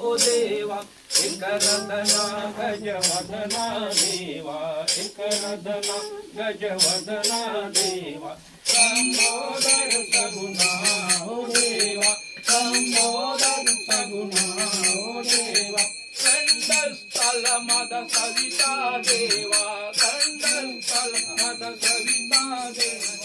ఓ దేవా శంకరదన గజవదన దేవా శంకరదన గజవదన దేవా సంబోధన సగుణ ఓ దేవా సంబోధన సగుణ ఓ దేవా కంఠస్థల మద సవితా దేవా కంఠస్థల మద సవితా దేవా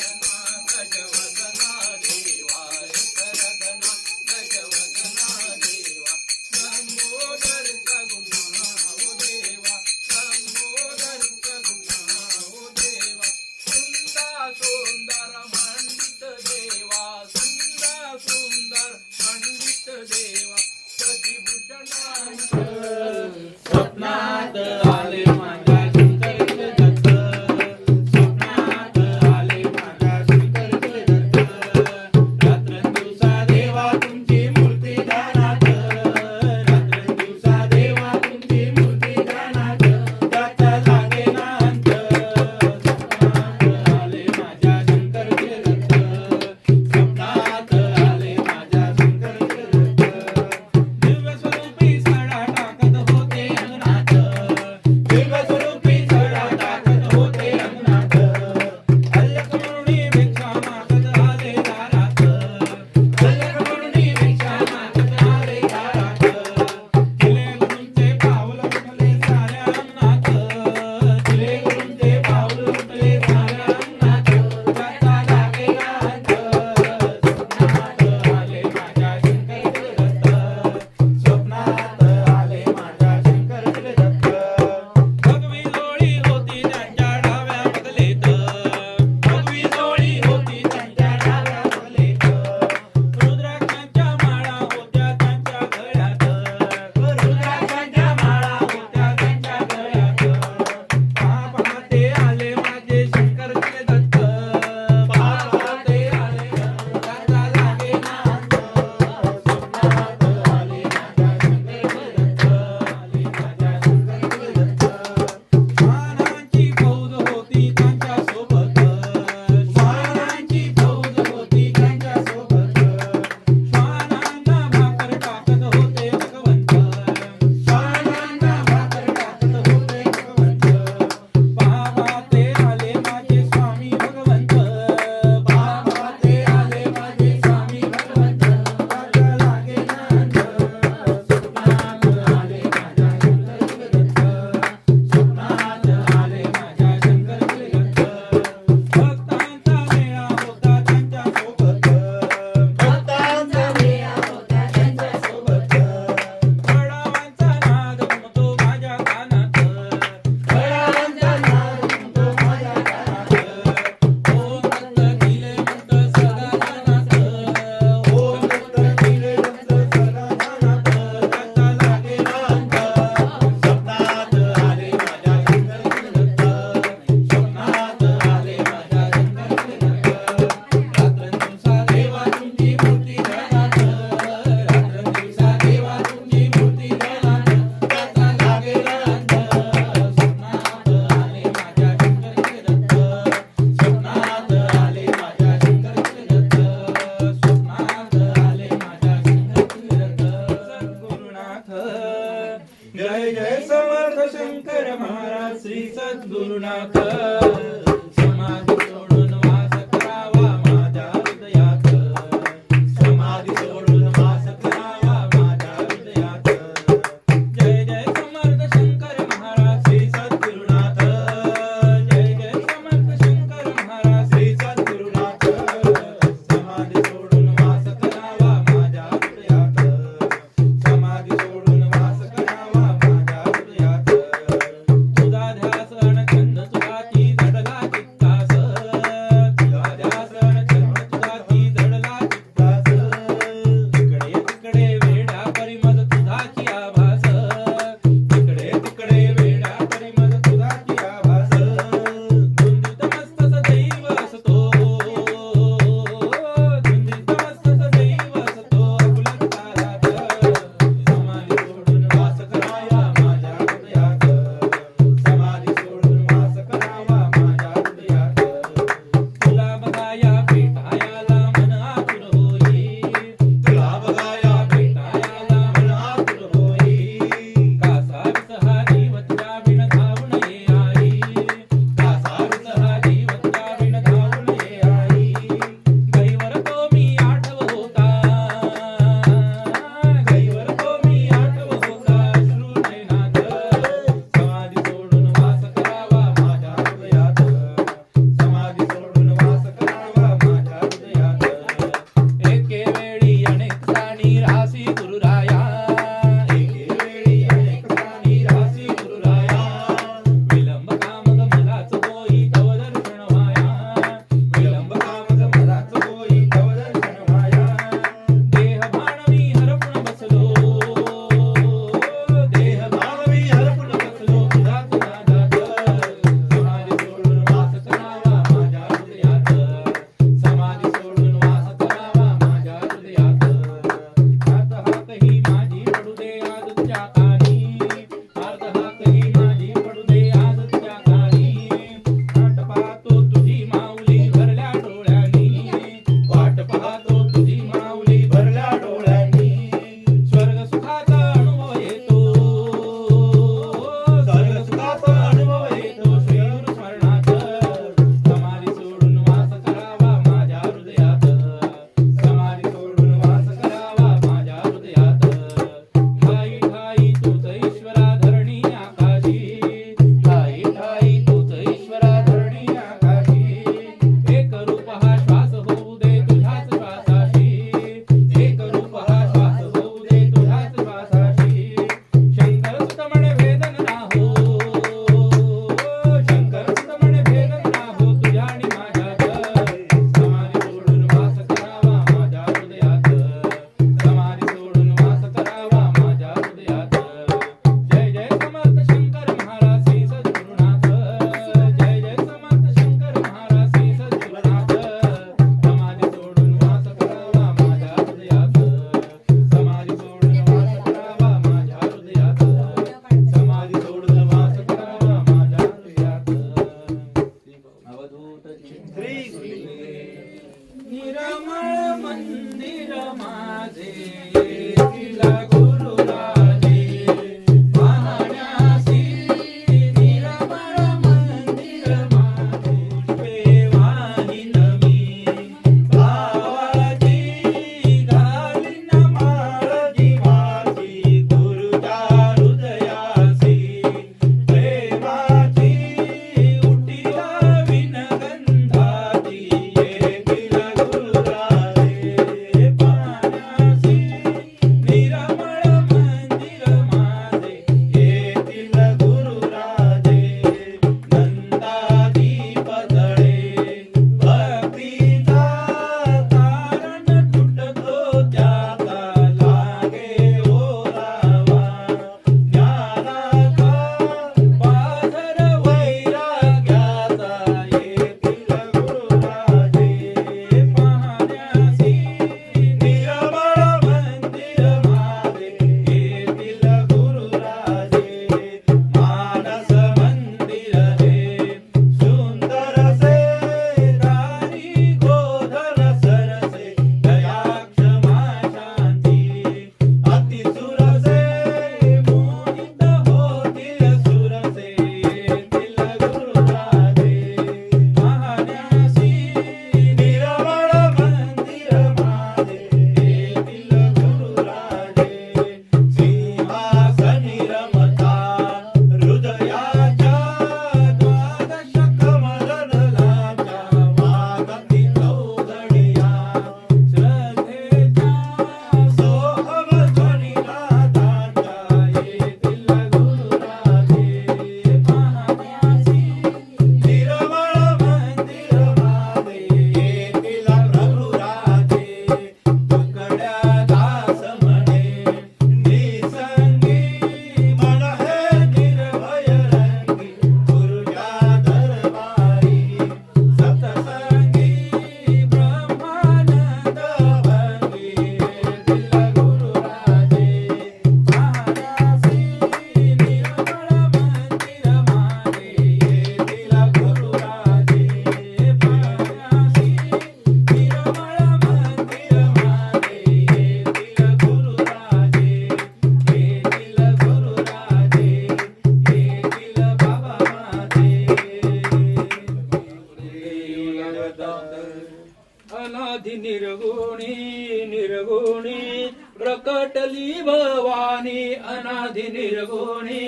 निर्गुणी निर्गुणी प्रकटली भवानी अनादि निर्गुणी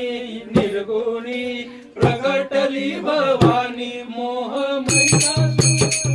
निर्गुणी प्रकटली भवानी मोहमयी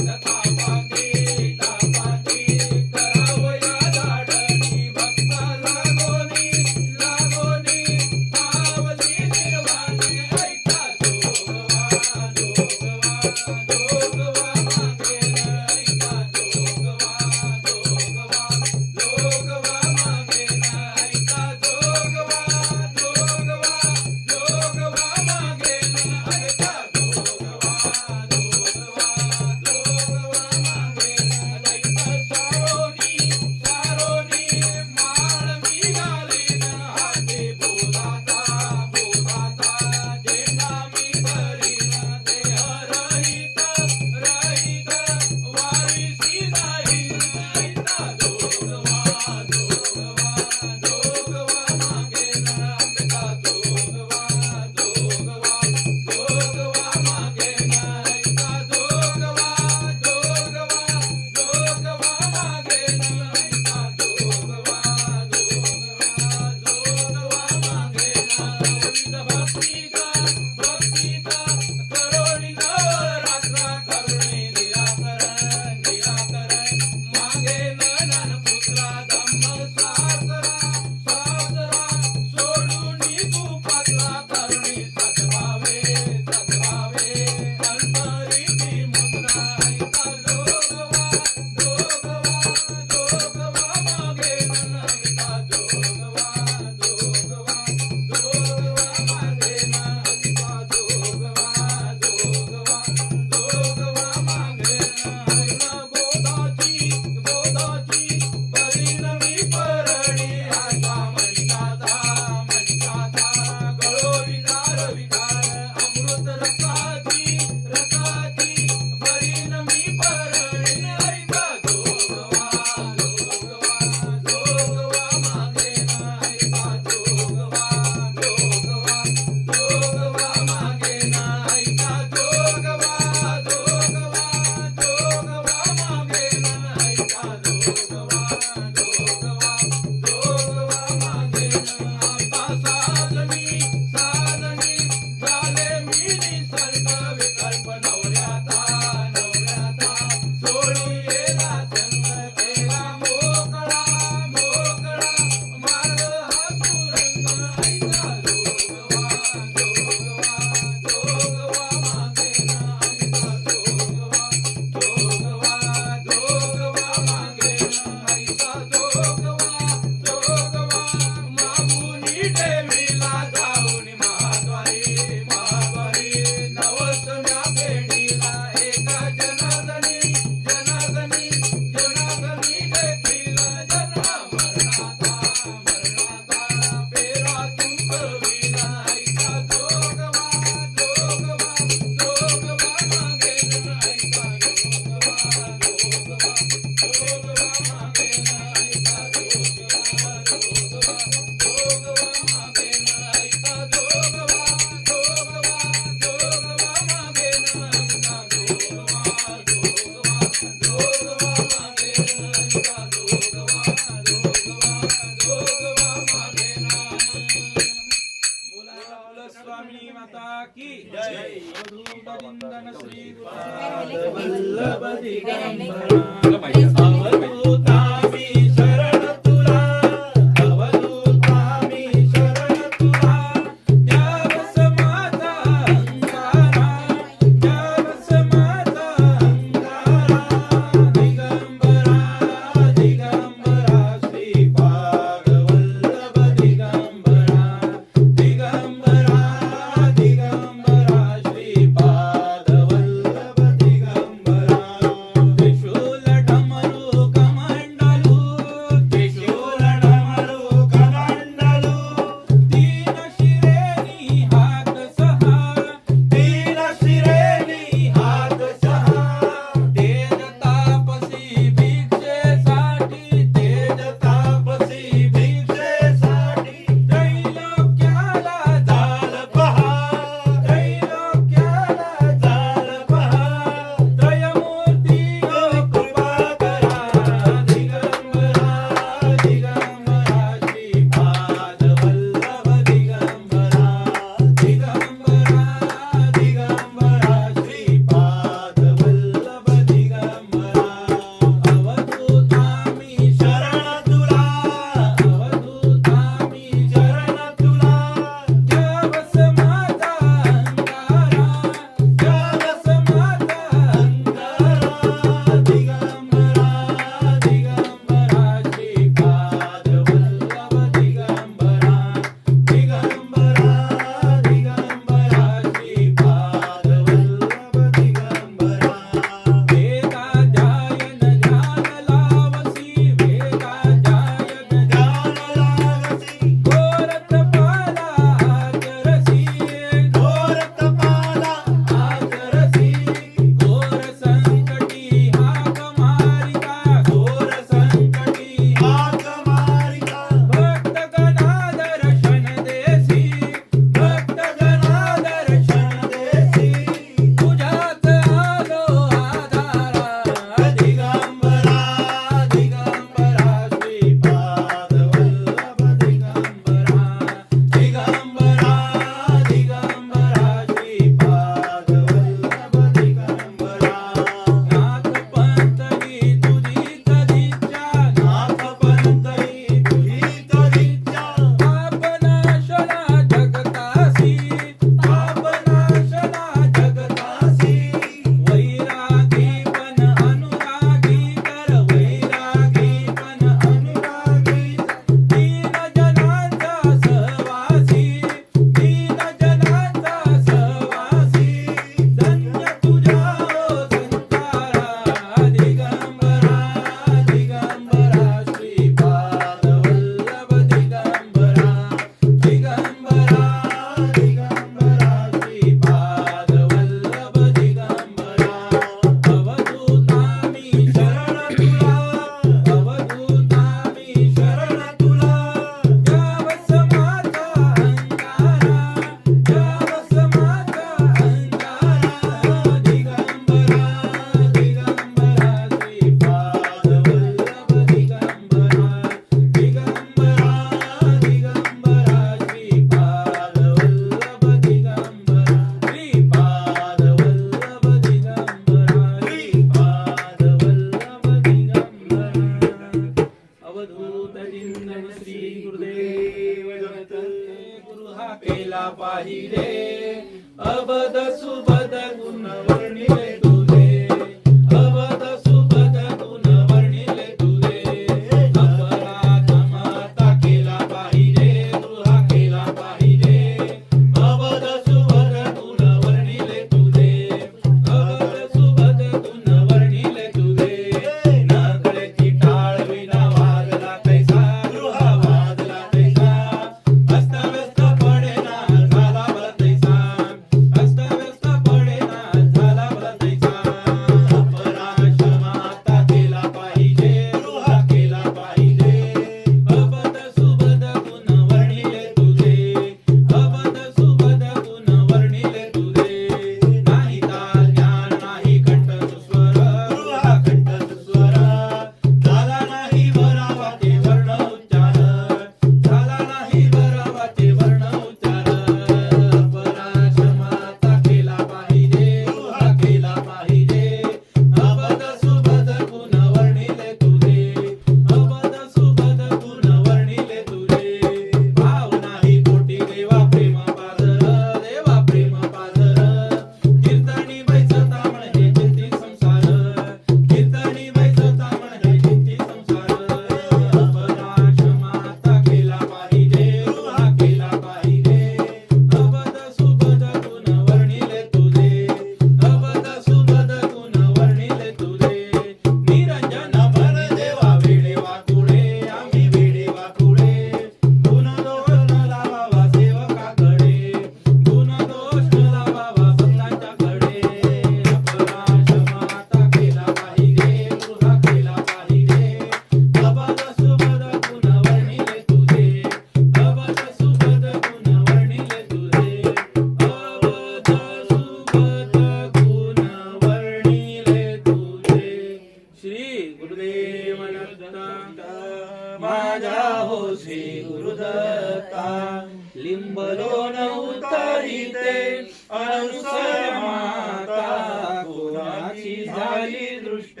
करीते अनुसर माता कोणाची झाली दृष्ट?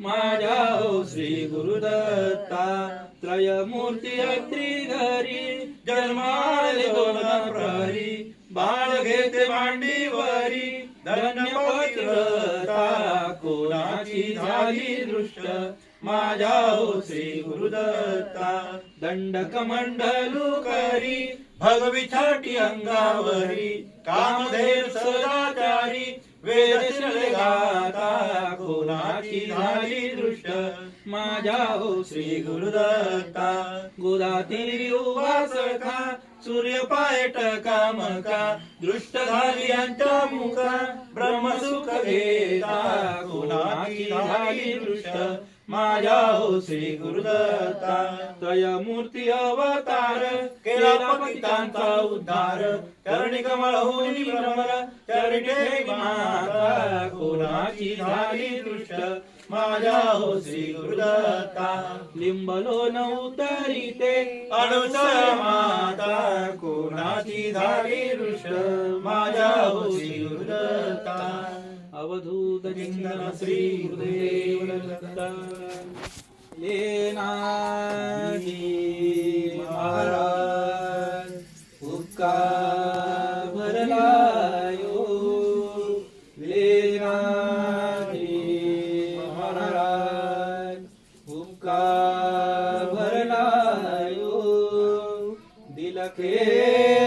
माझ्या हो श्री गुरुदत्ता त्रयमूर्ती अत्री घरी जन्माले दोन प्रहरी बाळ घेते मांडीवरी धन्यपत्रता कोणाची झाली दृष्ट? माझ्या हो श्री गुरुदत्ता दंडकमंडलू करी भगवी अंगावरी कामधेव सदाचारी वेद शिरले गाता कोणाची झाली दृष्ट. माझ्या हो श्री गुरुदत्ता गुरातील उभा सळका सूर्य पायट कामका दृष्ट झाली यांच्या मुखा ब्रह्मसुख घेता कोणाची झाली दृष्ट. माझ्या हो श्री गुरुदत्ता तय मूर्ती अवतार केला पतितांचा उद्धार चरणी कमळ होऊनी भ्रमर चरणी माता कोणाची झाली दृष्ट माझ्या हो श्री गुरुदत्ता लिंबलो न उतरी ते अडवसळ माता कोणाची झाली दृष्ट माझ्या हो श्री गुरुदत्ता अवधूत श्री महाराज हुक्का भरलायो। लेनादी महाराज हुक्का भरलायो। दिलके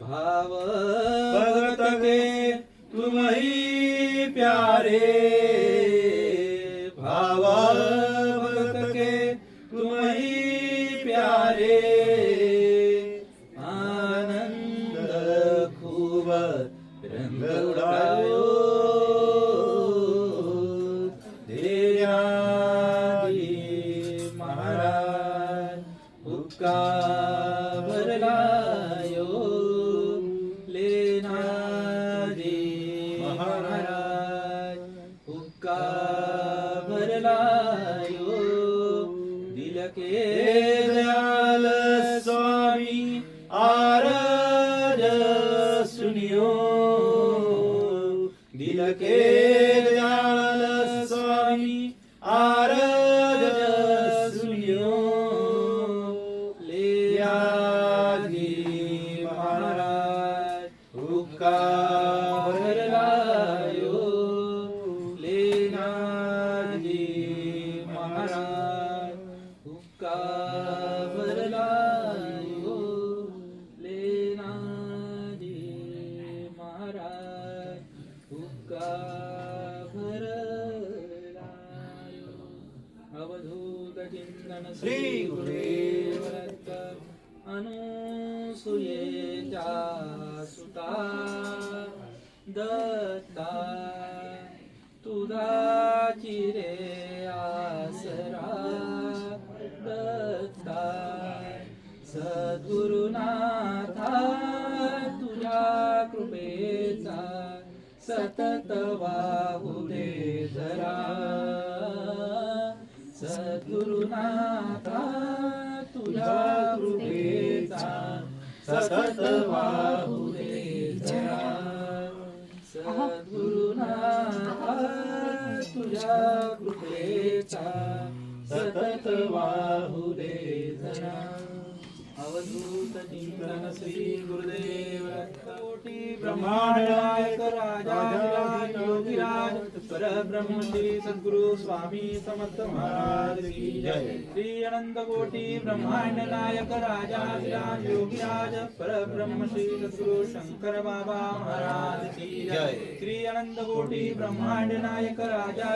भाव भगत के तुम ही प्यारे। के सद्गुरुनाथा तुझ्या कृपेचा सतत वाहू दे जरा. सद्गुरुनाथा तुझ्या कृपेचा सतत वाहू दे जरा. सद्गुरुनाथा तुझ्या कृपेचा सतत वाहू दे जरा. अवधूत चिंतन श्री गुरुदेव कोटी ब्रह्मांड नायक राजा योगीराज परब्रह्म श्री सद्गुरु स्वामी समर्थ महाराज की जय। श्री अनंत कोटी ब्रह्मांड नायक राजा योगीराज परब्रह्म श्री सद्गुरु शंकर बाबा महाराज की जय। श्री अनंत कोटी ब्रह्मांड नायक राजा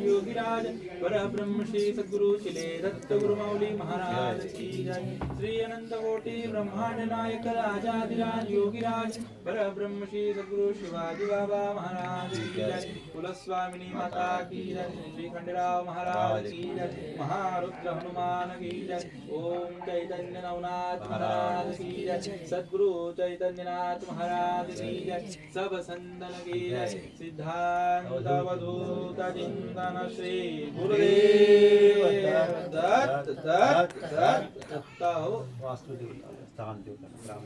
योगीराज परब्रह्म श्री सद्गुरु शिले दत्त गुरुमौली महाराज की जय। श्री अनंत कोटी ब्रह्मांड नायक राजाधिराज योगीराज परब्रह्म श्री सद्गुरु शिवाजी बाबा महाराज की जय। कुलस्वामिनी माता की जय श्री खंडराव महाराज की जय महारुद्र हनुमान की जय ओम चैतन्य नवनाथ महाराज की जय सद्गुरु चैतन्यनाथ महाराज की जय सब संतन की जय सिद्धांत अवधूत चिंतन श्री गुरुदेव दत्त दत्त दत्त दत्त हो वास्तुदेवता स्थान देवता